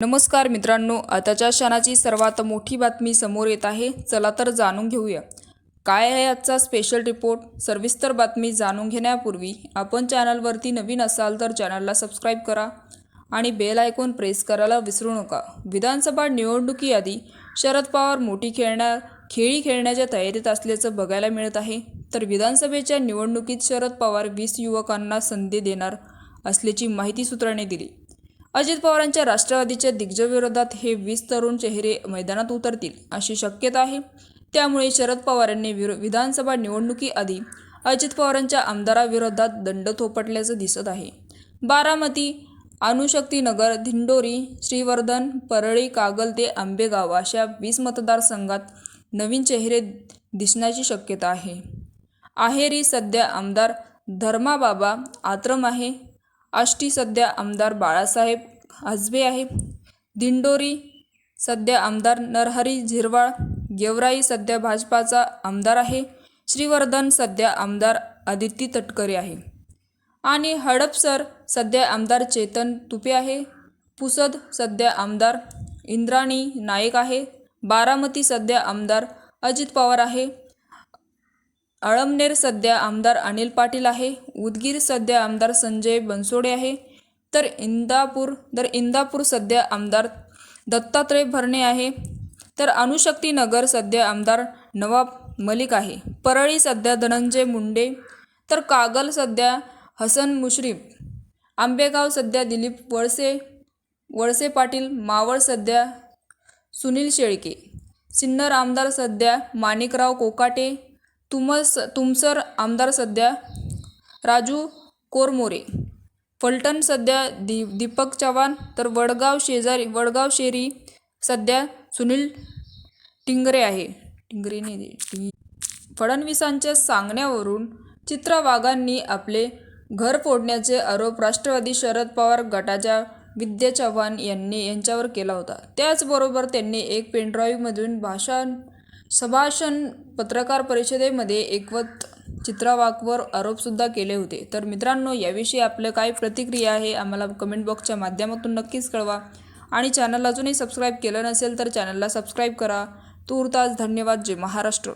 नमस्कार मित्रांनो आताच्या क्षणाची सर्वात मोठी बातमी समोर येत आहे. चला तर जाणून घेऊया. काय आहे आजचा स्पेशल रिपोर्ट सविस्तर बातमी जाणून घेण्यापूर्वी आपण चॅनलवरती नवीन असाल तर चॅनलला सबस्क्राईब करा आणि बेल आयकॉन प्रेस करायला विसरू नका. विधानसभा निवडणुकीआधी शरद पवार मोठी खेळण्या खेळी खेळण्याच्या तयारीत असल्याचं बघायला मिळत आहे. तर विधानसभेच्या निवडणुकीत शरद पवार वीस युवकांना संधी देणार असल्याची माहिती सूत्रांनी दिली. अजित पवारांच्या राष्ट्रवादीच्या दिग्जविरोधात हे वीस तरुण चेहरे मैदानात उतरतील अशी शक्यता आहे. त्यामुळे शरद पवारांनी विरो विधानसभा निवडणुकीआधी अजित पवारांच्या आमदाराविरोधात दंड थोपटल्याचं दिसत आहे. बारामती अणुशक्तीनगर धिंडोरी श्रीवर्धन परळी कागल ते आंबेगाव अशा वीस मतदारसंघात नवीन चेहरे दिसण्याची शक्यता आहे. आहेरी सध्या आमदार धर्माबाबा आत्रम आहे. आष्टी सध्या आमदार बाळासाहेब आजबे आहे. दिंडोरी सध्या आमदार नरहरी झिरवाळ. गेवराई सध्या भाजपाचा आमदार आहे. श्रीवर्धन सध्या आमदार आदित्य तटकरे आहे. आणि हडपसर सध्या आमदार चेतन तुपे आहे. पुसद सध्या आमदार इंद्राणी नाईक आहे. बारामती सध्या आमदार अजित पवार आहे. अळमनेर सध्या आमदार अनिल पाटील आहे. उदगीर सध्या आमदार संजय बनसोडे आहे. तर इंदापूर तर इंदापूर सध्या आमदार दत्तात्रय भरणे आहे. तर अणुशक्ती नगर सध्या आमदार नवाब मलिक आहे. परळी सध्या धनंजय मुंडे तर कागल सध्या हसन मुश्रीफ आंबेगाव सध्या दिलीप वळसे वळसे पाटील मावळ सध्या सुनील शेळके सिन्नर आमदार सध्या माणिकराव कोकाटे तुमस तुमसर आमदार सध्या राजू कोरमोरे. फलटण सध्या दि दीपक चव्हाण तर वडगाव शेजारी वडगाव शेरी सध्या सुनील टिंगरे आहे. टिंगरेने फडणवीसांच्या सांगण्यावरून चित्रा वाघांनी आपले घर फोडण्याचे आरोप राष्ट्रवादी शरद पवार गटाच्या विद्या चव्हाण यांनी यांच्यावर केला होता. त्याचबरोबर त्यांनी एक पेनड्राईव्हमधून भाषण संभाषण पत्रकार परिषदेमध्ये एकवत चित्रावाकवर आरोपसुद्धा केले होते. तर मित्रांनो याविषयी आपलं काय प्रतिक्रिया आहे आम्हाला कमेंट बॉक्सच्या माध्यमातून नक्कीच कळवा. आणि चॅनल अजूनही सबस्क्राईब केलं नसेल तर चॅनलला सबस्क्राईब करा. तूर्तास धन्यवाद. जय महाराष्ट्र.